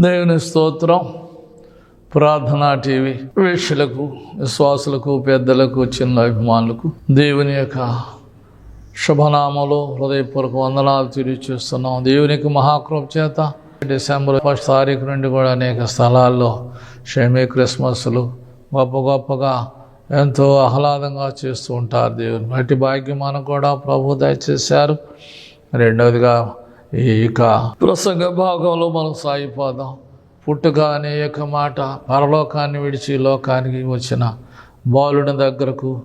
దేవుని స్తోత్రం. ప్రార్థనా టీవీ వేష్యులకు విశ్వాసులకు పెద్దలకు చిన్న అభిమానులకు దేవుని యొక్క శుభనామలో హృదయపూర్వక వందనాలు తెలియచేస్తున్నాం. దేవునికి మహాకృప చేత డిసెంబర్ ఫస్ట్ తారీఖు నుండి కూడా అనేక స్థలాల్లో షమీ క్రిస్మస్లు గొప్ప గొప్పగా ఎంతో ఆహ్లాదంగా చేస్తూ ఉంటారు దేవుని. బట్టి భాగ్యం మనం కూడా ప్రభు దయచేశారు. రెండవదిగా ఇక ప్రసంగ భాగంలో మనం సాగిపోదాం. పుట్టుక అనే యొక్క మాట పరలోకాన్ని విడిచి లోకానికి వచ్చిన బాలుని దగ్గరకు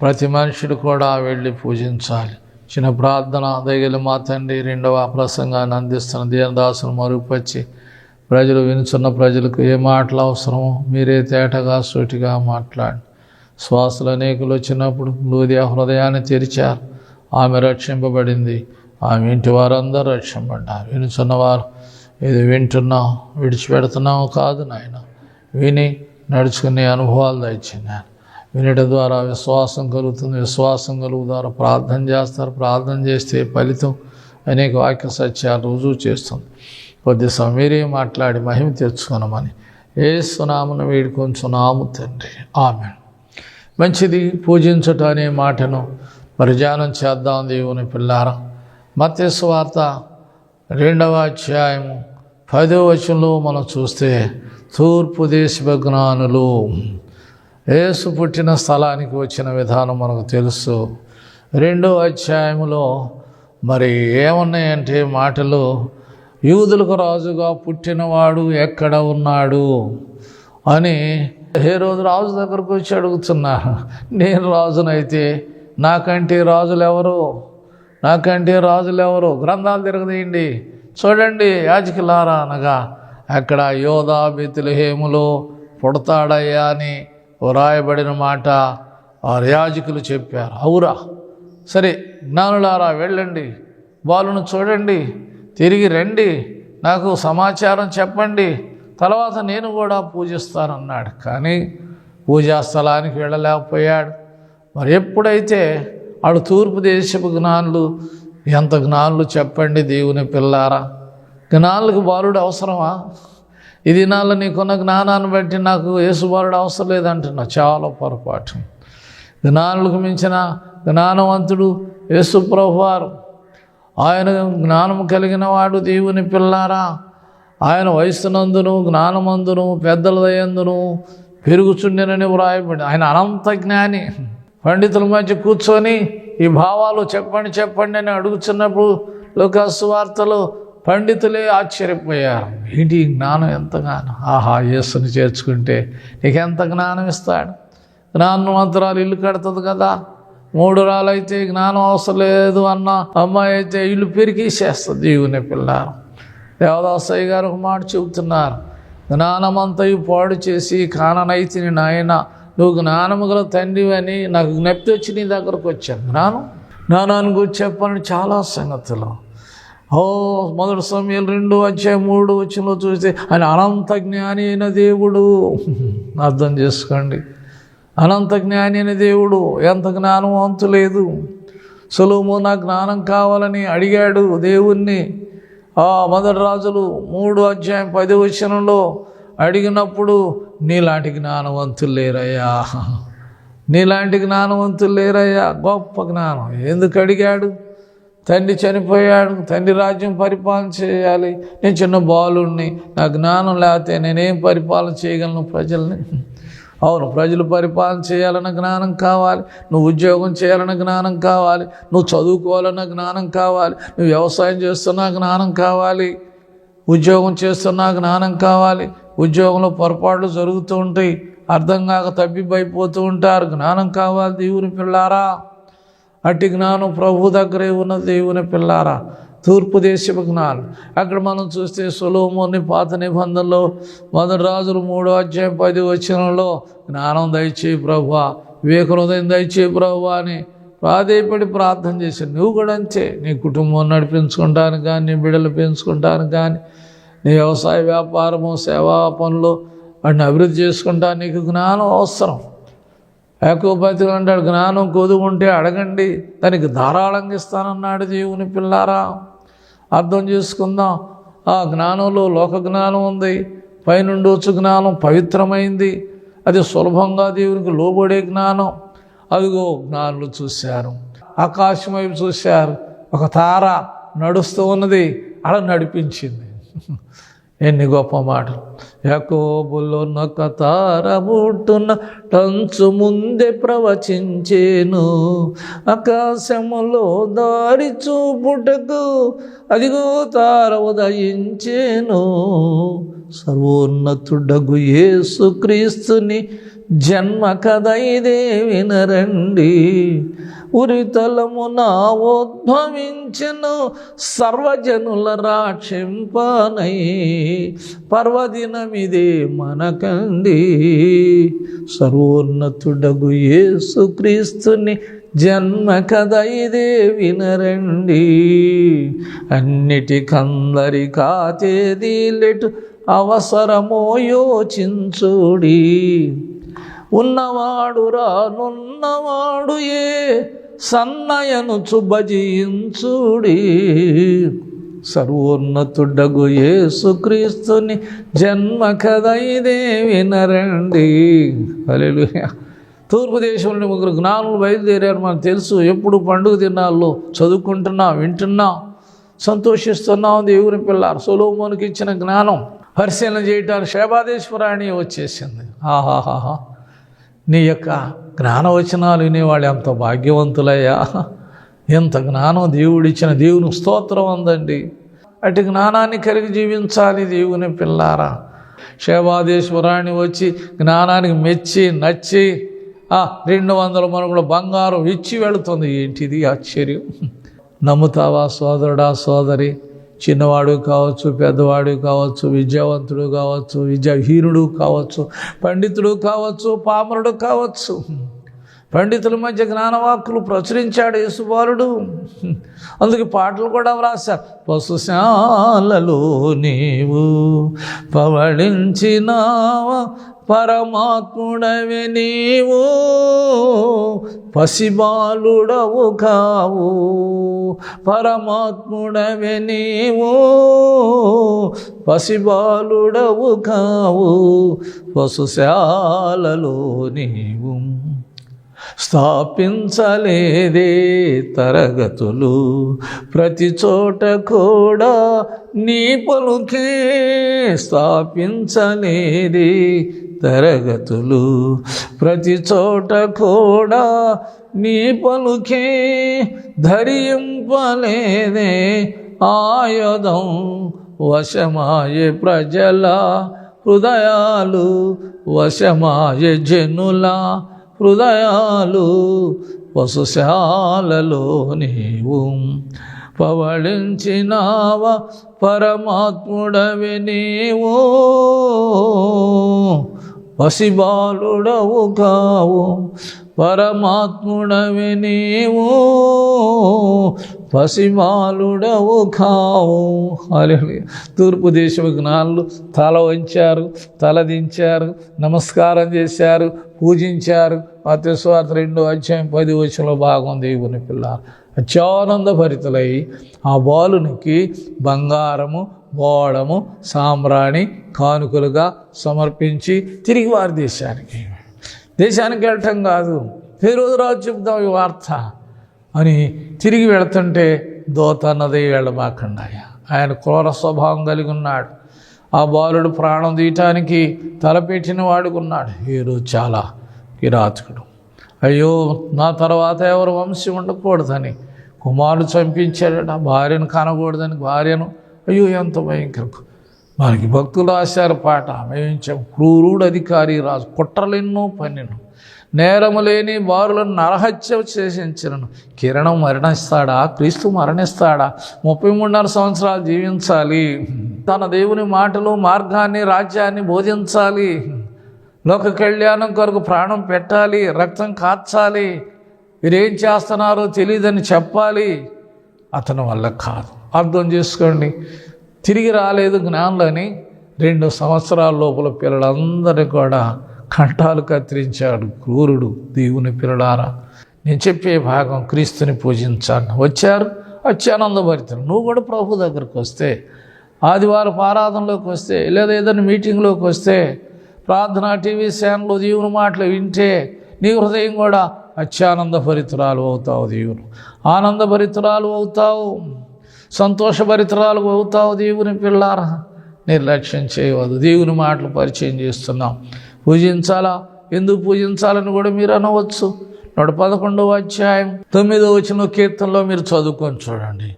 ప్రతి మనుషుడు కూడా వెళ్ళి పూజించాలి. చిన్న ప్రార్థన దయగలి మా తండ్రి రెండవ ప్రసంగాన్ని అందిస్తున్న దీనదాసును మరుగుపరిచి ప్రజలు వినుచున్న ప్రజలకు ఏ మాటలు అవసరమో మీరే తేటగా సూటిగా మాట్లాడి శ్వాసలు అనేకులు వచ్చినప్పుడు లూదియా హృదయాన్ని తెరిచారు. ఆమె రక్షింపబడింది. ఆమె ఇంటి వారందరూ రక్షింపడ్డారు వినుచున్నవారు ఇది వింటున్నాం విడిచిపెడుతున్నాం కాదు నాయన. విని నడుచుకునే అనుభవాలు దయచిన్నాను వినట ద్వారా విశ్వాసం కలుగుతుంది. విశ్వాసం కలుగు ద్వారా ప్రార్థన చేస్తారు. ప్రార్థన చేస్తే ఫలితం అనేక వాక్య సత్యాలు రుజువు చేస్తుంది. కొద్ది సమీరే మాట్లాడి మహిమ తెచ్చుకున్నామని ఏ సునామును వేడుకొంచున్నాము తండ్రి. ఆమె మంచిది పూజించటం అనే మాటను పరిజానం చేద్దాం దేవుని పిల్లారా. మత్స్సు వార్త రెండవ అధ్యాయము పదో వచనంలో మనం చూస్తే తూర్పు దేశ జ్ఞానులు యేసు పుట్టిన స్థలానికి వచ్చిన విధానం మనకు తెలుసు. రెండో అధ్యాయములో మరి ఏమున్నాయంటే మాటలు? యూదులకు రాజుగా పుట్టినవాడు ఎక్కడ ఉన్నాడు? అని ఏ రోజు రాజు దగ్గరకు వచ్చి అడుగుతున్నా నేను రాజునైతే నాకంటే రాజులు ఎవరు? నాకంటే రాజులు ఎవరు? గ్రంథాలు తిరగదీయండి. చూడండి యాజకులారా అనగా అక్కడ యోధా బెతులహేములో పుడతాడయ్యా అని వ్రాయబడిన మాట వారు యాజకులు చెప్పారు. అవురా. సరే జ్ఞానులారా వెళ్ళండి. వాళ్ళను చూడండి తిరిగి రండి. నాకు సమాచారం చెప్పండి. తర్వాత నేను కూడా పూజిస్తానన్నాడు. కానీ పూజా స్థలానికి వెళ్ళలేకపోయాడు. మరి ఎప్పుడైతే వాళ్ళు తూర్పు దేశపు జ్ఞానులు. ఎంత జ్ఞానులు చెప్పండి దేవుని పిల్లారా? జ్ఞానులకు బాలుడు అవసరమా? ఈ దినాల్లో నీకున్న జ్ఞానాన్ని బట్టి నాకు యేసుబాలుడు అవసరం లేదంటున్నా. చాలా పొరపాటు. జ్ఞానులకు మించిన జ్ఞానవంతుడు యేసు ప్రభువారు. ఆయన జ్ఞానం కలిగిన వాడు దేవుని పిల్లారా. ఆయన వయస్సునందును జ్ఞానమందును పెద్దల దయందును పెరుగుచుండెనని వ్రాయబడి ఆయన అనంత జ్ఞాని. పండితుల మధ్య కూర్చొని ఈ భావాలు చెప్పండి చెప్పండి అని అడుగుతున్నప్పుడు లోకాసు వార్తలు పండితులే ఆశ్చర్యపోయారు. ఏంటి జ్ఞానం ఎంతగానో? ఆహా యేసుని చేర్చుకుంటే నీకెంత జ్ఞానం ఇస్తాడు? జ్ఞానం మంత్రాలు ఇల్లు కడుతుంది కదా. మూడు రాలైతే జ్ఞానం అవసరం లేదు అన్న అమ్మాయి అయితే ఇల్లు పెరిగేసేస్తుంది. దేవుని పిల్లారు దేవదాసయ్య గారు ఒక మాట చెబుతున్నారు. జ్ఞానమంతయు పాడు చేసి కాననైతిని నాయన నువ్వు జ్ఞానము గల తండ్రివని నాకు జ్ఞప్తి వచ్చి నీ దగ్గరకు వచ్చాను. జ్ఞానం? జ్ఞానాన్ని గురించి చెప్పాలని చాలా సంగతులు. ఓ మొదటి సమయాలు రెండు వచ్చే మూడు వచ్చినలో చూస్తే ఆయన అనంత జ్ఞాని అయిన దేవుడు. అర్థం చేసుకోండి. అనంత జ్ఞాని అయిన దేవుడు ఎంత జ్ఞానం అంతు లేదు. సులువు నా జ్ఞానం కావాలని అడిగాడు దేవుణ్ణి. ఆ మొదటి రాజులు మూడు అధ్యాయం పది వచనంలో అడిగినప్పుడు నీలాంటి జ్ఞానవంతులు లేరయ్యా. నీలాంటి జ్ఞానవంతులు లేరయ్యా. గొప్ప జ్ఞానం. ఎందుకు అడిగాడు? తండ్రి చనిపోయాడు. తండ్రి రాజ్యం పరిపాలన చేయాలి. నేను చిన్న బాలుణ్ణి. నా జ్ఞానం లేకపోతే నేనేం పరిపాలన చేయగలను ప్రజల్ని? అవును ప్రజలు పరిపాలన చేయాలన్న జ్ఞానం కావాలి. నువ్వు ఉద్యోగం చేయాలన్న జ్ఞానం కావాలి. నువ్వు చదువుకోవాలన్న జ్ఞానం కావాలి. నువ్వు వ్యవసాయం చేస్తున్న జ్ఞానం కావాలి. ఉద్యోగం చేస్తున్న జ్ఞానం కావాలి. ఉద్యోగంలో పొరపాట్లు జరుగుతూ ఉంటాయి. అర్థం కాక తప్పిపోయిపోతూ ఉంటారు. జ్ఞానం కావాలి దేవుని పిల్లారా? అట్టి జ్ఞానం ప్రభు దగ్గరే ఉన్న దేవుని పిల్లారా? తూర్పు దేశపు జ్ఞానం. అక్కడ మనం చూస్తే సులోమోని పాత నిబంధనలో మొదటి రాజులు మూడో అధ్యాయం పది వచనంలో జ్ఞానం దయచేయి ప్రభు వివేకహృదయం దయచేయి ప్రభు అని ప్రాధేయపడి ప్రార్థన చేశాను నువ్వు కూడా అంతే. నీ కుటుంబం నడిపించుకుంటాను కానీ నీ బిడ్డలు పెంచుకుంటాను కానీ నీ వ్యవసాయ వ్యాపారము సేవా పనులు వాటిని అభివృద్ధి చేసుకుంటా నీకు జ్ఞానం అవసరం. ఏకోపతిగా అంటాడు జ్ఞానం కొదుగుంటే అడగండి దానికి ధారాళంగా ఇస్తానన్నాడు దేవుని పిల్లారా. అర్థం చేసుకుందాం ఆ జ్ఞానంలో లోక జ్ఞానం ఉంది పైనుండి జ్ఞానం పవిత్రమైంది అది సులభంగా దేవునికి లోబడే జ్ఞానం. అదిగో జ్ఞానులు చూశారు ఆకాశం వైపు చూశారు ఒక తార నడుస్తూ ఉన్నది అలా నడిపించింది. ఎన్ని గొప్ప మాటలు. యకోబులో నొక్క తారముట్టున టంచు ముందే ప్రవచించేను. ఆకాశములో దారి చూపుటకు అదిగో తార ఉదయించేను. సర్వోన్నతుడగు యేసుక్రీస్తుని జన్మ కథ ఇదే వినరండి. ఉరితలమున ఉద్భవించను సర్వజనుల రాక్షింపనై పర్వదినమిదే మనకండి. సర్వోన్నతుడగు యేసుక్రీస్తుని జన్మ కథ ఇదే వినరండి. అన్నిటికందరి కాతేది లెటు అవసరమో యోచించుడి. ఉన్నవాడు రానున్నవాడు ఏ సన్నయను చుభజించుడి సర్వోన్నతుడగు యేసుక్రీస్తుని జన్మ కథ వినరండి. అలెలు తూర్పు దేశంలో ముగ్గురు జ్ఞానులు బయలుదేరారు. మనకు తెలుసు ఎప్పుడు పండుగ దినాల్లో చదువుకుంటున్నాం వింటున్నాం సంతోషిస్తున్నాం. దేవుని పిల్లారు సొలోమోనికి ఇచ్చిన జ్ఞానం పరిశీలన చేయటానికి శేభాదేశ్వరాణి వచ్చేసింది. ఆహాహాహా. నీ యొక్క జ్ఞానవచనాలు వినేవాళ్ళు ఎంత భాగ్యవంతులయ్యా? ఎంత జ్ఞానం దేవుడిచ్చిన దేవుని స్తోత్రం ఉందండి. అటు జ్ఞానాన్ని కలిగి జీవించాలి దేవుని పిల్లారా. శేవాదేశ్వరాన్ని వచ్చి జ్ఞానానికి మెచ్చి నచ్చి రెండు వందల మనుగుల బంగారం ఇచ్చి వెళుతుంది. ఏంటిది ఆశ్చర్యం? నమ్ముతావా సోదరుడా సోదరి? చిన్నవాడు కావచ్చు పెద్దవాడు కావచ్చు విద్యావంతుడు కావచ్చు విద్యాహీనుడు కావచ్చు పండితుడు కావచ్చు పామరుడు కావచ్చు. పండితుల మధ్య జ్ఞానవాక్కులు ప్రచురించాడు యేసుబాలుడు అందుకే పాటలు కూడా వ్రాశారు. పశుశాలలో నీవు పవళించినావా పరమాత్ముడవి నీవు పసిబాలుడవు కావు పరమాత్ముడవి నీవు పసిబాలుడవు కావు పశుశాలలో నీవు. స్థాపించలేదే తరగతులు. ప్రతి చోట కూడా నీ పలుకే స్థాపించలేదే తరగతులు. ప్రతి చోట కూడా నీ పలుకే ధరింపలేదే ఆయుధం వశమాయే ప్రజల హృదయాలు వశమాయే జనుల హృదయాలు పశుశాలలో నీవు పవళించినావా పరమాత్ముడవి నీవు. పసిబాలుడవు కావు పరమాత్ముడవి నీవు. పసిమాలుడవు కావు. తూర్పు దేశ జ్ఞానులు తల వంచారు తల దించారు నమస్కారం చేశారు పూజించారు మత్స్వార్త రెండో అధ్యాయం పది వచ్చంలో భాగం దేవుని పిల్ల. అత్యానందభరితులై ఆ బాలునికి బంగారము బోడము సాంబ్రాణి కానుకలుగా సమర్పించి తిరిగి వారి దేశానికి. దేశానికి వెళ్ళటం కాదు రోజు రాజు చెప్దాం ఈ వార్త అని తిరిగి వెళుతుంటే దోత అన్నది వెళ్ళమాకండా ఆయన క్రూర స్వభావం కలిగి ఉన్నాడు. ఆ బాలుడు ప్రాణం తీయటానికి తలపెట్టిన వాడుకున్నాడు. ఈరోజు చాలా కిరాతకుడు అయ్యో నా తర్వాత ఎవరు వంశం ఉండకూడదని? కుమారుడు చంపించాడట భార్యను కనకూడదని భార్యను. అయ్యో ఎంత భయంకరం. మనకి భక్తులు రాశారు పాట మేమించాం క్రూరుడు అధికారి రాజు కుట్రలెన్నో పన్నెను నేరము లేని వారులను నరహత్య చేసించను. కిరణం మరణిస్తాడా? క్రీస్తు మరణిస్తాడా? ముప్పై మూడున్నర సంవత్సరాలు జీవించాలి. తన దేవుని మాటలు మార్గాన్ని రాజ్యాన్ని బోధించాలి. లోక కళ్యాణం కొరకు ప్రాణం పెట్టాలి రక్తం కాచాలి. మీరేం చేస్తున్నారో తెలియదని చెప్పాలి. అతని వల్ల కాదు. అర్థం చేసుకోండి. తిరిగి రాలేదు జ్ఞానులని రెండు సంవత్సరాల లోపల పిల్లలందరినీ కూడా కంఠాలు కత్తిరించాడు క్రూరుడు దేవుని పిల్లలారా. నేను చెప్పే భాగం క్రీస్తుని పూజించాను వచ్చారు? వచ్చి అత్యానందభరితులు నువ్వు కూడా ప్రభు దగ్గరకు వస్తే ఆదివారం ఆరాధనలోకి వస్తే లేదా ఏదైనా మీటింగ్లోకి వస్తే ప్రార్థన టీవీ ఛానల్ దేవుని మాటలు వింటే నీ హృదయం కూడా అత్యానంద భరితురాలు అవుతావు దేవుని. ఆనంద భరితురాలు అవుతావు. సంతోషభరితురాలు అవుతావు దేవుని పిల్లారా. నిర్లక్ష్యం చేయవద్దు. దేవుని మాటలు పరిచయం చేస్తున్నాం. పూజించాలా? ఎందుకు పూజించాలని కూడా మీరు అనవచ్చు. నూట పదకొండవ అధ్యాయం తొమ్మిదవ వచ్చిన కీర్తనలో మీరు చదువుకొని చూడండి.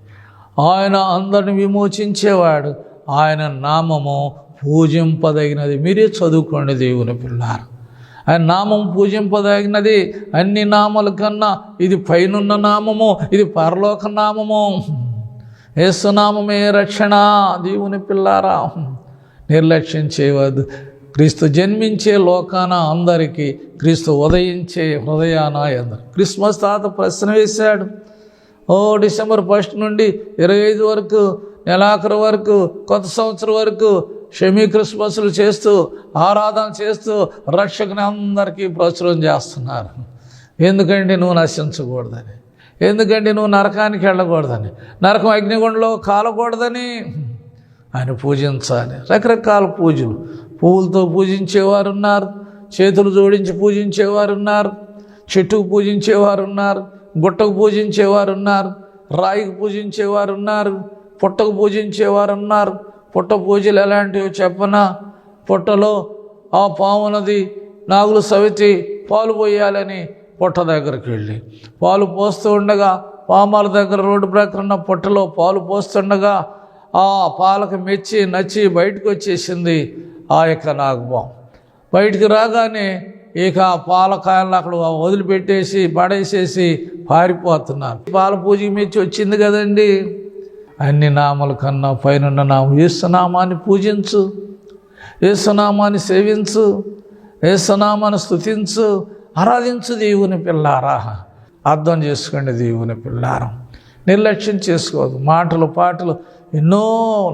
ఆయన అందరిని విమోచించేవాడు. ఆయన నామము పూజింపదగినది. మీరే చదువుకోండి దేవుని పిల్లారు. ఆయన నామం పూజింపదగినది. అన్ని నామల కన్నా ఇది పైనున్న నామము ఇది పరలోక నామము. యేసునామమే రక్షణ దేవుని పిల్లారా. నిర్లక్ష్యం చేయవద్దు. క్రీస్తు జన్మించే లోకాన అందరికీ క్రీస్తు ఉదయించే హృదయాన అందరు. క్రిస్మస్ తాత ప్రశ్న వేశాడు. ఓ డిసెంబర్ ఫస్ట్ నుండి ఇరవై ఐదు వరకు నెలాఖరు వరకు కొత్త సంవత్సరం వరకు షమీ క్రిస్మస్లు చేస్తూ ఆరాధన చేస్తూ రక్షకుని అందరికీ ప్రచురం చేస్తున్నారు. ఎందుకంటే నువ్వు నశించకూడదని. ఎందుకంటే నువ్వు నరకానికి వెళ్ళకూడదని. నరకం అగ్నిగుండంలో కాలకూడదని. ఆయన పూజించాలి. రకరకాల పూజలు. పువ్వులతో పూజించేవారు ఉన్నారు చేతులు జోడించి పూజించేవారు ఉన్నారు చెట్టుకు పూజించేవారు ఉన్నారు గుట్టకు పూజించేవారు ఉన్నారు రాయికి పూజించేవారు ఉన్నారు పుట్టకు పూజించేవారు ఉన్నారు పుట్ట పూజలు ఎలాంటివి చెప్పనా? పుట్టలో ఆ పామునది నాగులు సవితి పాలు పోయాలని పుట్ట దగ్గరికి వెళ్ళి పాలు పోస్తూ ఉండగా పామాల దగ్గర రోడ్డు ప్రక్కన పుట్టలో పాలు పోస్తుండగా ఆ పాలకు మెచ్చి నచ్చి బయటకు వచ్చేసింది ఆ యొక్క నాగబాం బయటికి రాగానే ఇక ఆ పాలకాయలను అక్కడ వదిలిపెట్టేసి పడేసేసి పారిపోతున్నారు. పాల పూజకి మెచ్చి వచ్చింది కదండి. అన్ని నామల కన్నా పైన నామం ఏసునామాన్ని పూజించు ఏసునామాన్ని సేవించు ఏసునామాన్ని స్థుతించు ఆరాధించు దేవుని పిల్లారా. అర్థం చేసుకోండి దేవుని పిల్లారం. నిర్లక్ష్యం చేసుకోవద్దు. మాటలు పాటలు ఎన్నో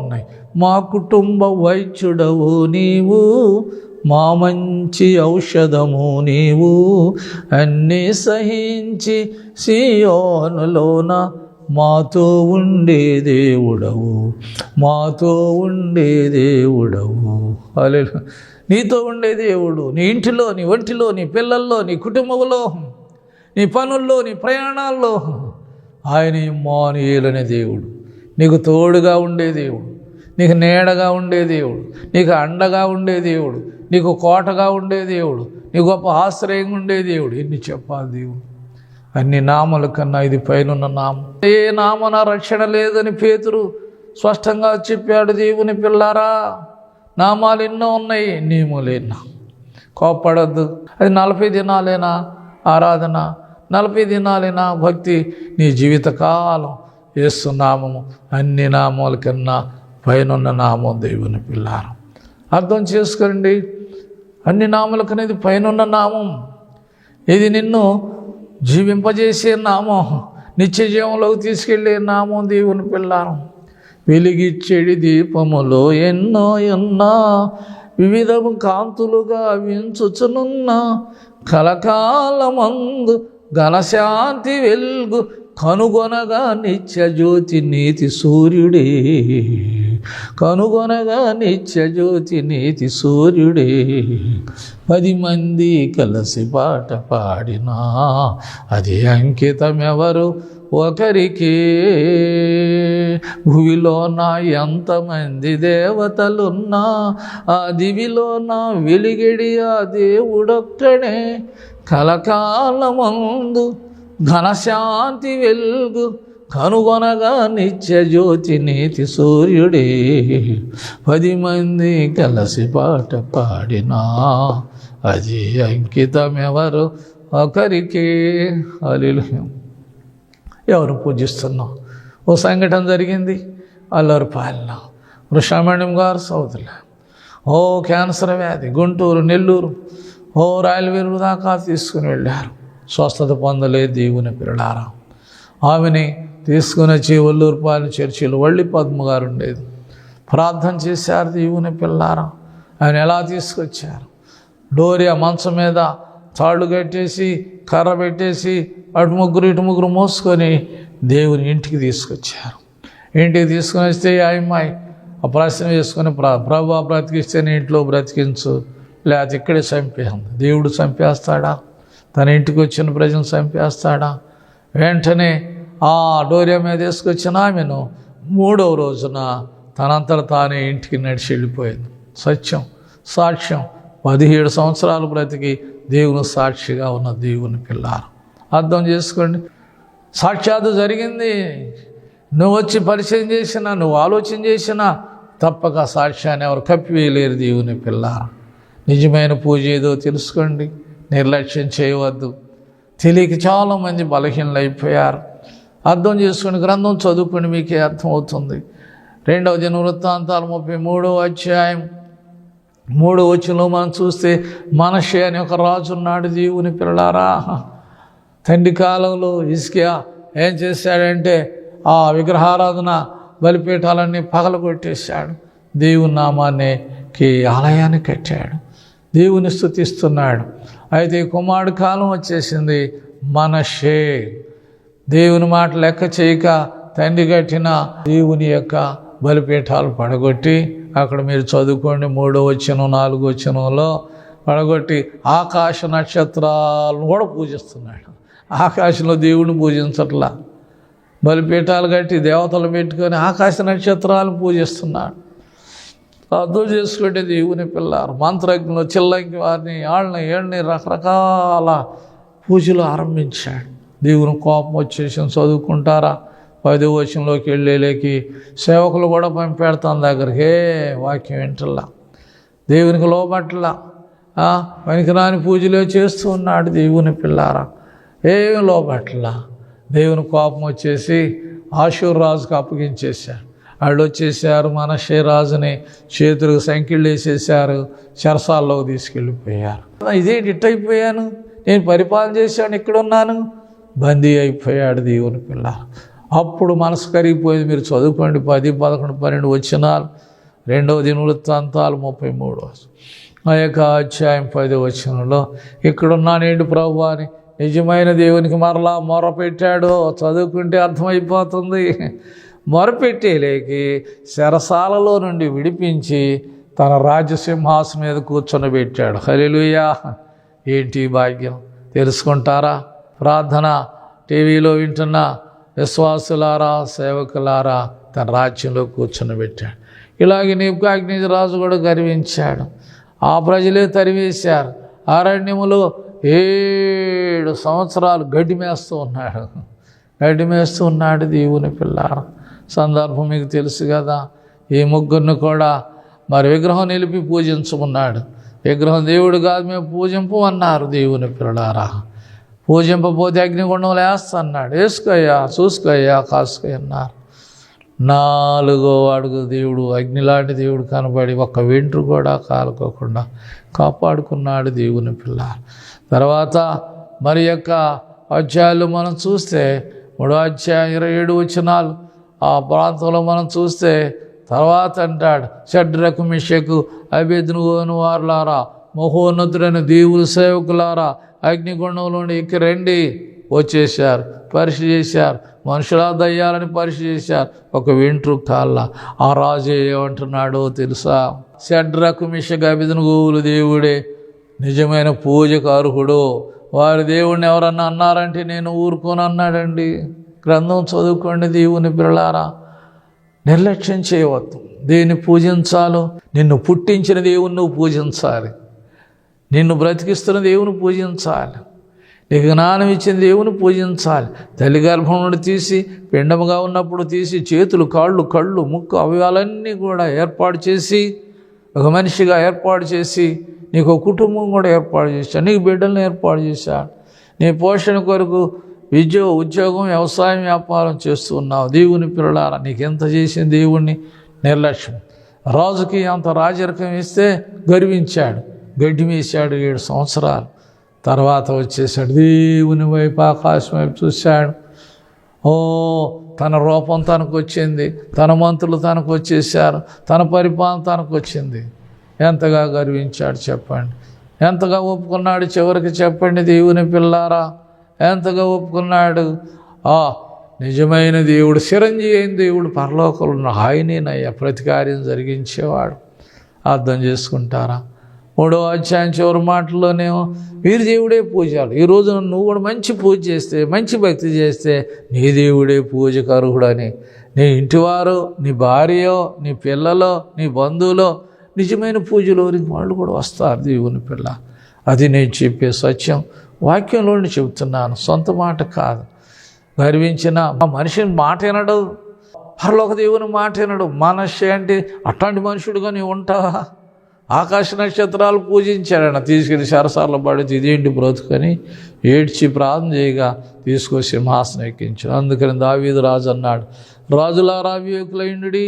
ఉన్నాయి. మా కుటుంబ వైద్యుడవు నీవు మా మంచి ఔషధము నీవు. అన్నీ సహించి సియోనులోన మాతో ఉండే దేవుడవు మాతో ఉండే దేవుడవు. అలే నీతో ఉండే దేవుడు నీ ఇంటిలో నీ ఒంటిలో నీ పిల్లల్లో నీ కుటుంబంలో నీ పనుల్లో నీ ప్రయాణాల్లో ఆయన మానుయేలనే దేవుడు. నీకు తోడుగా ఉండే దేవుడు నీకు నీడగా ఉండే దేవుడు నీకు అండగా ఉండే దేవుడు నీకు కోటగా ఉండే దేవుడు నీ గొప్ప ఆశ్రయంగా ఉండే దేవుడు. ఎన్ని చెప్పాలి దేవుడు? అన్ని నామల కన్నా ఇది పైనున్న నామం. ఏ నామన రక్షణ లేదని పేతురు స్పష్టంగా చెప్పాడు దేవుని పిల్లారా నామాలు ఎన్నో ఉన్నాయి నీము లేనా? కోపడద్దు అది నలభై దినాలేనా ఆరాధన? నలభై దినాలేనా భక్తి? నీ జీవితకాలం వేస్తున్నామము అన్ని నామాల కన్నా పైనున్న నామం దేవుని పిల్లారం. అర్థం చేసుకోండి. అన్ని నామల కన్నా ఇది పైనున్న నామం. ఇది నిన్ను జీవింపజేసే నామం నిత్య జీవంలోకి తీసుకెళ్ళే నామం దేవుని పిల్లారం. వెలిగిచ్చేడి దీపములో ఎన్నో ఎన్నా వివిధము కాంతులుగా వించుచునున్న కలకాలమందు ఘనశాంతి వెలుగు కనుగొనగా నిత్య జ్యోతి నీతి సూర్యుడే. కనుగొనగా నిత్య జ్యోతి నీతి సూర్యుడే. పది మంది కలిసి పాట పాడినా అది అంకితం ఎవరు ఒకరికే. భువిలో నా ఎంతమంది దేవతలున్నా ఆ దివిలో నా వెలిగిడి ఆ దేవుడొక్కడే. కలకాలమందు ఘనశాంతి వెలుగు కనుగొనగా నిత్యజ్యోతి నీతి సూర్యుడే. పది మంది కలిసి పాట పాడినా. అది అంకితం ఎవరు ఒకరికే. అలిలు ఎవరు పూజిస్తున్నాం? ఓ సంఘటన జరిగింది. అల్లూరు పాలన. వృషామణ్యం గారు సౌతులే ఓ క్యాన్సర్ వ్యాధి గుంటూరు నెల్లూరు. ఓ రాయలవీరు దాకా తీసుకుని వెళ్ళారు. స్వస్థత పొందలే దేవుని పిల్లలారా. ఆమెని తీసుకుని వచ్చి ఒల్లూరుపాలెం చర్చిలో వళ్ళి పద్మ గారు ఉండేది. ప్రార్థన చేశారు దేవుని పిల్లారా. ఆయన ఎలా తీసుకొచ్చారు? డోరియా మంచం మీద తాళ్ళు కట్టేసి కర్ర పెట్టేసి అటు ముగ్గురు ఇటు ముగ్గురు మోసుకొని దేవుని ఇంటికి తీసుకొచ్చారు. ఇంటికి తీసుకొని వస్తే అమ్మాయి ఆ ప్రశ్న చేసుకొని ప్ర ప్రభు బ్రతికిస్తే నీ ఇంట్లో బ్రతికించు. లేకపోతే ఇక్కడే చంపేయండి. దేవుడు చంపేస్తాడా? తన ఇంటికి వచ్చిన ప్రజలు చంపేస్తాడా? వెంటనే ఆ డోరియా మీద వేసుకొచ్చిన ఆమెను మూడవ రోజున తనంతట తానే ఇంటికి నడిచి వెళ్ళిపోయింది. సత్యం సాక్ష్యం. పదిహేడు సంవత్సరాలు బ్రతికి దేవుని సాక్షిగా ఉన్న దేవుని పిల్లారు అర్థం చేసుకోండి. సాక్షాత్తు జరిగింది. నువ్వు వచ్చి పరిచయం చేసినా నువ్వు ఆలోచన చేసినా తప్పక సాక్ష్యాన్ని ఎవరు కప్పివేయలేరు దేవుని పిల్లారు నిజమైన పూజ ఏదో తెలుసుకోండి. నిర్లక్ష్యం చేయవద్దు. తెలియక చాలామంది బలహీనలు అయిపోయారు అర్థం చేసుకుని గ్రంథం చదువుకుని మీకే అర్థమవుతుంది. రెండవ దిన వృత్తాంతాలు ముప్పై మూడవ అధ్యాయం. మూడో వచ్చిలో మనం చూస్తే మనషే అని ఒక రాజు ఉన్నాడు దేవుని పిల్లలారా. తండ్రి కాలంలో ఇసుకియా ఏం చేశాడంటే ఆ విగ్రహారాధన బలిపీఠాలన్నీ పగలగొట్టేశాడు. దేవుని నామానికి ఆలయాన్ని కట్టాడు. దేవుని స్థుతిస్తున్నాడు అయితే కుమారుడు కాలం వచ్చేసింది మనషే. దేవుని మాట లెక్క చేయక తండ్రి కట్టిన దేవుని యొక్క బలిపీఠాలు పడగొట్టి అక్కడ మీరు చదువుకోండి మూడో వచ్చిన నాలుగో వచ్చినంలో పడగొట్టి ఆకాశ నక్షత్రాలను కూడా పూజిస్తున్నాడు. ఆకాశంలో దేవుడిని పూజించట్లా. బలిపీఠాలు కట్టి దేవతలు పెట్టుకొని ఆకాశ నక్షత్రాలను పూజిస్తున్నాడు. అర్థం చేసుకుంటే దేవుని పిల్లారు మంత్రజ్ఞులు చిల్లంకి వారిని వాళ్ళని ఏళ్ళని రకరకాల పూజలు ఆరంభించాడు. దేవుని కోపం వచ్చేసి చదువుకుంటారా? పది వచనంలోకి వెళ్ళేలేకి సేవకులు కూడా పంపెడతాను దగ్గరికి ఏ వాక్యం వింటల్లా. దేవునికి లోపట్లా పనికిరాని పూజలే చేస్తూ ఉన్నాడు దేవుని పిల్లారా. ఏమి లోపట్లా దేవుని కోపం వచ్చేసి ఆశూర్ రాజుకు అప్పగించేశాడు వాళ్ళు వచ్చేసారు మనషే రాజుని చేతులకు సంఖ్యలు వేసేసారు చెరసాల్లోకి తీసుకెళ్ళిపోయారు. ఇదేంటి ఇట్ అయిపోయాను నేను పరిపాలన చేశాను ఇక్కడ ఉన్నాను బందీ అయిపోయాడు దేవుని పిల్ల. అప్పుడు మనసు కరిగిపోయింది. మీరు చదువుకోండి. పది పదకొండు పన్నెండు వచ్చినాలు రెండవ దినవృత్తాంతాలు ముప్పై మూడు. ఆ యొక్క అధ్యాయం పది వచ్చినలో ఇక్కడున్నానేంటి ప్రభు అని నిజమైన దేవునికి మరలా మొరపెట్టాడు. చదువుకుంటే అర్థమైపోతుంది. మొరపెట్టేలేకి శరసాలలో నుండి విడిపించి తన రాజ్యసింహాసనం మీద కూర్చొని పెట్టాడు. హరిలుయా ఏంటి భాగ్యం? తెలుసుకుంటారా? ప్రార్థన టీవీలో వింటున్న విశ్వాసులారా సేవకులారా తన రాజ్యంలో కూర్చొని పెట్టాడు ఇలాగే నీపుకాగ్ని రాజు కూడా గర్వించాడు. ఆ ప్రజలే తరివేశారు. అరణ్యములో ఏడు సంవత్సరాలు గడ్డి మేస్తూ ఉన్నాడు. గడ్డి మేస్తూ ఉన్నాడు దేవుని పిల్లారు. సందర్భం మీకు తెలుసు కదా ఈ ముగ్గురిని కూడా మరి విగ్రహం నిలిపి పూజించుకున్నాడు. విగ్రహం దేవుడు కాదు మేము పూజింపు అన్నారు దేవుని పిల్లారా. పూజింపపోతే అగ్నిగుండం వేస్తా అన్నాడు వేసుకోయ్యా చూసుకోయ్యా కాసుకోయ్య అన్నారు. నాలుగో అడుగు దేవుడు అగ్నిలాంటి దేవుడు కనబడి ఒక్క వెంట్రు కూడా కాలుకోకుండా కాపాడుకున్నాడు దేవుని పిల్ల. తర్వాత మరి యొక్క అధ్యాయాలు మనం చూస్తే మూడో అధ్యాయం ఇరవై ఏడు వచ్చినాలు ఆ ప్రాంతంలో మనం చూస్తే తర్వాత అంటాడు షడ్రకు మిషకు అభిద్నుగోను వారులారా మహోన్నతుడైన దేవుని సేవకులారా అగ్నిగుండంలో ఎక్కి రండి. వచ్చేసారు పరీక్ష చేశారు. మనుషుల దయ్యాలని పరీక్ష చేశారు. ఒక వింట్రు కాళ్ళ. ఆ రాజు ఏమంటున్నాడో తెలుసా? షడ్రకు మిషకు గోవులు దేవుడే. నిజమైన పూజకు అర్హుడు. వారి దేవుడిని ఎవరన్నా అన్నారంటే నేను ఊరుకోను అన్నాడండి. గ్రంథం చదువుకోండి దేవుని పిల్లలారా. నిర్లక్ష్యం చేయవద్దు. దేన్ని పూజించాలో? నిన్ను పుట్టించిన దేవుణ్ణి నువ్వు పూజించాలి. నిన్ను బ్రతికిస్తున్న దేవుని పూజించాలి. నీకు జ్ఞానం ఇచ్చిన దేవుని పూజించాలి. తల్లి గర్భం నుండి తీసి పిండముగా ఉన్నప్పుడు తీసి చేతులు కాళ్ళు కళ్ళు ముక్కు అవయాలన్నీ కూడా ఏర్పాటు చేసి ఒక మనిషిగా ఏర్పాటు చేసి నీకు కుటుంబం కూడా ఏర్పాటు చేశాడు. నీకు బిడ్డలను ఏర్పాటు చేశాడు. నీ పోషణ కొరకు విద్య ఉద్యోగం వ్యవసాయం వ్యాపారం చేస్తున్నావు. దేవుని పిల్లలారా నీకు ఎంత చేసిన దేవుణ్ణి నిర్లక్ష్యం. రాజుకి అంత రాజరికం ఇస్తే గర్వించాడు. గడ్డి వేశాడు ఏడు సంవత్సరాలు. తర్వాత వచ్చేసాడు దేవుని వైపు ఆకాశం వైపు చూశాడు. ఓ తన రూపం తనకు వచ్చింది. తన మంత్రులు తనకు వచ్చేసారు తన పరిపాలన తనకు వచ్చింది. ఎంతగా గర్వించాడు చెప్పండి. ఎంతగా ఒప్పుకున్నాడు చివరికి చెప్పండి దేవుని పిల్లారా. ఎంతగా ఒప్పుకున్నాడు. ఆ నిజమైన దేవుడు చిరంజీవి అయిన దేవుడు పరలోకంలో ఉన్న ఆయనేనయ్యా ప్రతికార్యం జరిగించేవాడు. అర్థం చేసుకుంటారా? మూడో అధ్యాయం చివరి మాటల్లోనేమో వీరి దేవుడే పూజాలు ఈ రోజు నువ్వు కూడా మంచి పూజ చేస్తే మంచి భక్తి చేస్తే నీ దేవుడే పూజకు అర్హుడని. నీ ఇంటివారు నీ భార్యో నీ పిల్లలో నీ బంధువులో నిజమైన పూజలోనికి వాళ్ళు కూడా వస్తారు దేవుని పిల్ల. అది నేను చెప్పే సత్యం. వాక్యంలోని చెబుతున్నాను సొంత మాట కాదు. గర్వించిన మా మనిషిని మాట వినడు. పరలోక దేవుని మాట వినడు. మనిషి అంటే అట్లాంటి మనుషుడుగా నీవు ఉంటావా? ఆకాశ నక్షత్రాలు పూజించాడన్న తీసుకెళ్ళి శరసార్లు పడితే ఇదేంటి బ్రతుకని ఏడ్చి ప్రార్థన చేయగా తీసుకొచ్చి సింహాసనం ఎక్కించాడు. అందుకని దావీదు రాజు అన్నాడు రాజులారా వివేకులైండి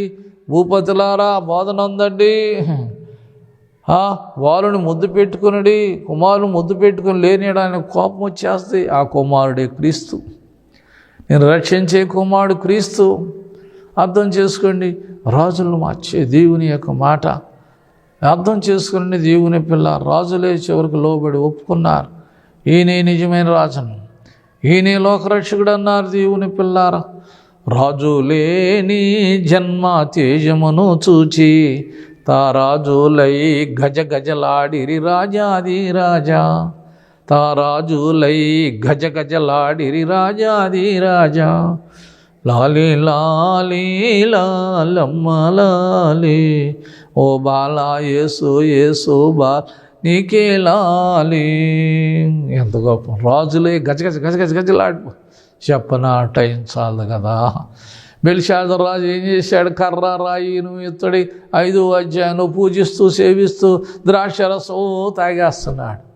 భూపతులారా బోధనందండి. ఉందండి వారుని ముద్దు పెట్టుకునడి కుమారుని ముద్దు పెట్టుకుని లేనియడానికి కోపం వచ్చేస్తే ఆ కుమారుడే క్రీస్తు. నేను రక్షించే కుమారుడు క్రీస్తు. అర్థం చేసుకోండి రాజులను మార్చే దేవుని యొక్క మాట అర్థం చేసుకుని దేవుని పిల్ల రాజులే చివరికి లోబడి ఒప్పుకున్నారు. ఈయనే నిజమైన రాజును. ఈయనే లోకరక్షకుడు అన్నారు దేవుని పిల్లారా. రాజు లేని జన్మ తేజమును చూచి తారాజులై గజ గజలాడిరి రాజాది రాజా. తారాజులై గజ గజలాడిరి రాజాది రాజా. లాలి లాలి లాలమ్మ లాలి. ఓ బాలా యేసు యేసు బా నీకే లాలి. ఎంత గొప్ప. రాజులే గజగజ గజగజ గజలాడిపో చెప్పనా టైం చాలదు కదా. బెల్షాదర్ రాజు ఏం చేశాడు? కర్ర రాయిను ఇత్తడి ఐదు అధ్యాయను పూజిస్తూ సేవిస్తూ ద్రాక్షరసో తాగేస్తున్నాడు.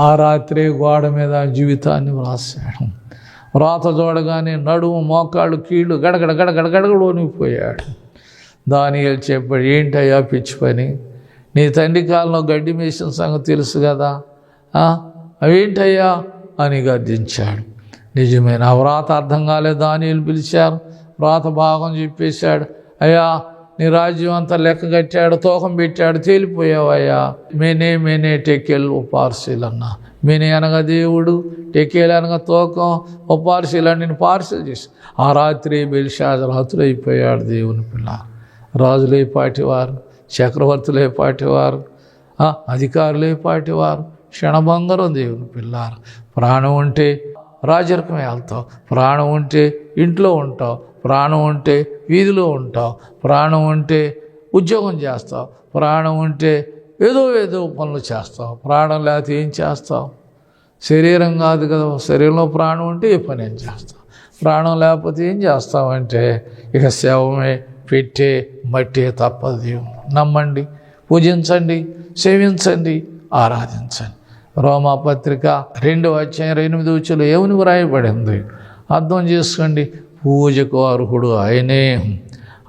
ఆ రాత్రి గోడ మీద జీవితాన్ని వ్రాసాడు రాత చూడగానే నడుము మోకాళ్ళు కీళ్ళు గడగడ గడగడ గడగడ వణిగిపోయాడు దాని చెప్పాడు ఏంటయ్యా పిచ్చి పని? నీ తండ్రి కాలంలో గడ్డి మేసిన సంగతి తెలుసు కదా? అవేంటయ్యా? అని గర్జించాడు. నిజమైన వ్రాత అర్థం కాలేదు దానిలు పిలిచారు. వ్రాత భాగం చెప్పేశాడు. అయ్యా నీ రాజ్యం అంతా లెక్క కట్టాడు తూకం పెట్టాడు తేలిపోయావయ్యా. మేనే మేనే టెక్కెల్ ఉపార్సీలు అన్న మేనే అనగా దేవుడు టెక్కేలు అనగా తూకం ఓ అని నేను పార్సిల్ చేసి ఆ రాత్రి బెల్షాజ్ రాత్రులు అయిపోయాడు దేవుని పిల్ల. రాజులే పాటివారు చక్రవర్తులే పాటివారు అధికారులే పాటివారు క్షణభంగరం దేవుని పిల్లారు ప్రాణం ఉంటే రాజరికం వెళ్తావు ప్రాణం ఉంటే ఇంట్లో ఉంటావు ప్రాణం ఉంటే వీధిలో ఉంటావు ప్రాణం ఉంటే ఉద్యోగం చేస్తావు ప్రాణం ఉంటే ఏదో ఏదో పనులు చేస్తావు ప్రాణం లేకపోతే ఏం చేస్తావు? శరీరం కాదు కదా శరీరంలో ప్రాణం ఉంటే ఏ పని ఏం చేస్తావు? ప్రాణం లేకపోతే ఏం చేస్తావంటే ఇక శవమే పెట్టే మట్టే తప్పదు నమ్మండి పూజించండి సేవించండి ఆరాధించండి. రోమా పత్రిక రెండవ అధ్యాయం ఎనిమిది వచ్చులు ఏమని వ్రాయబడింది? అర్థం చేసుకోండి. పూజకు అర్హుడు ఆయనే.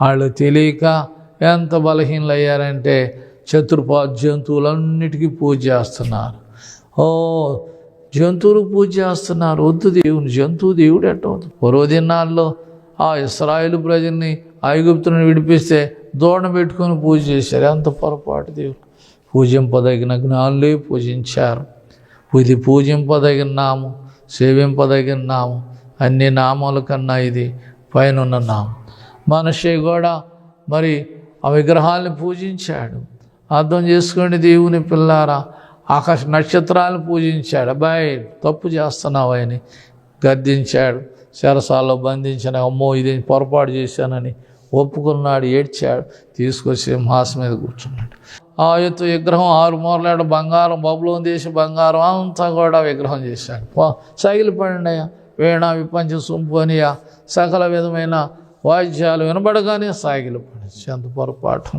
వాళ్ళు తెలియక ఎంత బలహీనలు అయ్యారంటే చతుర్పా జంతువులన్నిటికీ పూజ చేస్తున్నారు. ఓ జంతువులు పూజ చేస్తున్నారు. వద్దు దేవుని జంతువు దేవుడు ఎట్టవద్దు అవుతుంది దినాల్లో ఆ ఇస్రాయేల్ ప్రజల్ని ఐగుప్తుని విడిపిస్తే దూడ పెట్టుకొని పూజ చేశారు. ఎంత పొరపాటు దేవుడు. పూజింపదగిన జ్ఞానులే పూజించారు. ఇది పూజింపదగిన నామం సేవింపదగిన నామం. అన్ని నామాల కన్నా ఇది పైన ఉన్న నామం. మనిషి కూడా మరి ఆ విగ్రహాలను పూజించాడు. అర్థం చేసుకోండి దేవుని పిల్లారా ఆకాశ నక్షత్రాలను పూజించాడు. అబ్బాయి తప్పు చేస్తున్నావు అని గద్దించాడు. శరసాల్లో బంధించిన అమ్మో ఇది పొరపాటు చేశానని ఒప్పుకున్నాడు ఏడ్చాడు. తీసుకొచ్చి సింహాసం మీద కూర్చున్నాడు. ఆ యొక్క విగ్రహం ఆరు మూరలాడు బంగారం బబులోని దేశ బంగారం అంతా కూడా విగ్రహం చేశాడు. పో- సైకిల్ పడండి వీణ విపంచ సుంపోనియా సకల విధమైన వాయిద్యాలు వినబడగానే సాగిలు పడచ్చు ఎంత పొరపాటు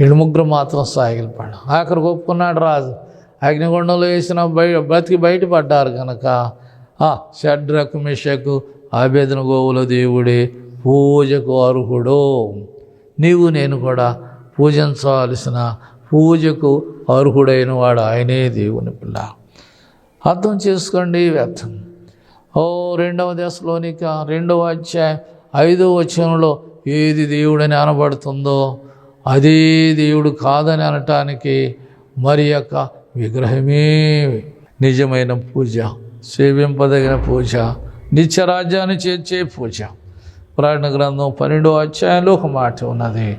వీళ్ళు ముగ్గురు మాత్రం సాగిలు పడ ఆఖరికి ఒప్పుకున్నాడు రాజు. అగ్నిగుండంలో వేసిన బయ బతికి బయటపడ్డారు కనుక ఆ షడ్రకు మిషకు ఆవేదన గోవుల దేవుడే పూజకు అర్హుడు. నీవు నేను కూడా పూజించవలసిన పూజకు అర్హుడైన వాడు ఆయనే దేవుని పిల్ల. అర్థం చేసుకోండి వ్యర్థం. ఓ రెండవ దశలోనిక రెండవ అధ్యాయం ఐదవ వచనంలో ఏది దేవుడని అనబడుతుందో అదే దేవుడు కాదని అనటానికి మరి యొక్క విగ్రహమే నిజమైన పూజ సేవింపదగిన పూజ నిత్యరాజ్యాన్ని చేర్చే పూజ. పురాణ గ్రంథం పన్నెండో అధ్యాయంలో ఒక మాట ఉన్నది.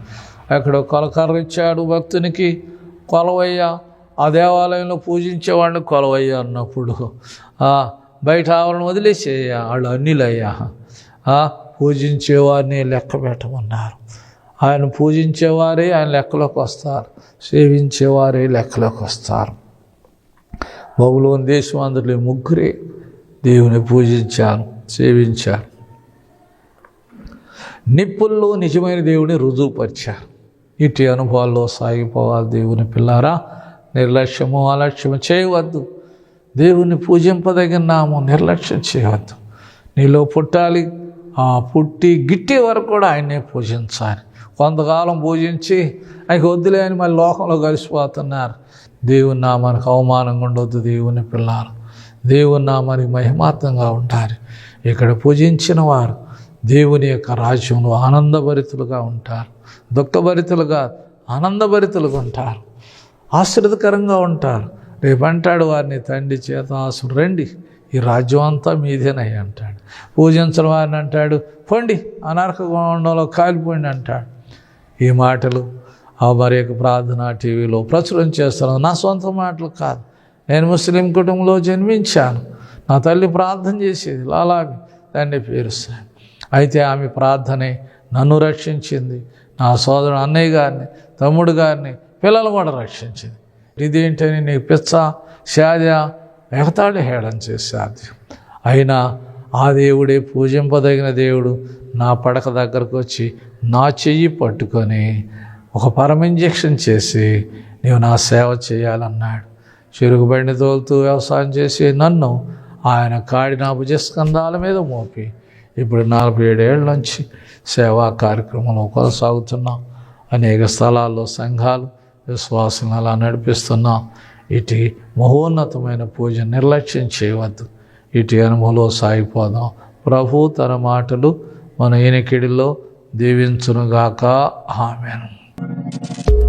అక్కడ కొలకర్ర ఇచ్చాడు భక్తునికి కొలవయ్య ఆ దేవాలయంలో పూజించేవాడిని కొలవయ్య అన్నప్పుడు. బయట ఆవరణ వదిలేసేయ వాళ్ళు అన్నిలయ్యా పూజించేవారిని లెక్క పెట్టమన్నారు. ఆయన పూజించేవారే ఆయన లెక్కలోకి వస్తారు. సేవించేవారే లెక్కలోకి వస్తారు. బబులోని దేశం అందులో ముగ్గురే దేవుని పూజించాను సేవించారు. నిప్పుల్లో నిజమైన దేవుని రుజువుపరిచారు. ఇటు అనుభవాల్లో సాగిపోవాలి దేవుని పిల్లారా. నిర్లక్ష్యము అలక్ష్యము చేయవద్దు. దేవుని పూజింపదగిన నామం నిర్లక్ష్యం చేయవద్దు. నీలో పుట్టాలి. ఆ పుట్టి గిట్టే వరకు కూడా ఆయన్నే పూజించాలి. కొంతకాలం పూజించి ఆయనకు వద్దులే అని మళ్ళీ లోకంలో కలిసిపోతున్నారు. దేవుని నామానికి అవమానంగా ఉండొద్దు దేవుని పిల్లలు. దేవుని నామానికి మహిమార్థంగా ఉంటారు ఇక్కడ పూజించిన వారు దేవుని యొక్క రాజ్యంలో ఆనందభరితులుగా ఉంటారు. దుఃఖభరితులుగా ఆనందభరితులుగా ఉంటారు. ఆశ్రదకరంగా ఉంటారు. రేపు అంటాడు వారిని తండ్రి చేత ఆసుడు రండి ఈ రాజ్యం అంతా మీదేనయ్య అంటాడు. పూజించిన వారిని అంటాడు పొండి అనర్క గుండంలో కాలిపోండి అంటాడు. ఈ మాటలు ఆ మరి యొక్క ప్రార్థన టీవీలో ప్రచురం చేస్తాను నా సొంత మాటలు కాదు. నేను ముస్లిం కుటుంబంలో జన్మించాను. నా తల్లి ప్రార్థన చేసేది లాలావి తండ్రి పేరుస్తాను అయితే ఆమె ప్రార్థనే నన్ను రక్షించింది. నా సోదరుడు అన్నయ్య గారిని తమ్ముడు గారిని పిల్లలు కూడా రక్షించింది. ఇదేంటని నీ పిచ్చ శాద ఎగతాళి హేళన చేశాది. అయినా ఆ దేవుడే పూజింపదగిన దేవుడు నా పడక దగ్గరకు వచ్చి నా చెయ్యి పట్టుకొని ఒక పరమ ఇంజెక్షన్ చేసి నీవు నా సేవ చేయాలన్నాడు. చెరుగుబండి తోలుతూ వ్యవసాయం చేసి నన్ను ఆయన కాడి నా భుజస్కంధాల మీద మోపి ఇప్పుడు నలభై ఏడేళ్ళ నుంచి సేవా కార్యక్రమంలో కొనసాగుతున్నాం. అనేక స్థలాల్లో సంఘాలు విశ్వాసం అలా నడిపిస్తున్నాం. ఇటు మహోన్నతమైన పూజ నిర్లక్ష్యం చేయవద్దు. ఇటు అనుభవంలో సాగిపోదాం. ప్రభు తన మాటలు మన ఈనకిడిలో దీవించునుగాక. ఆమెను.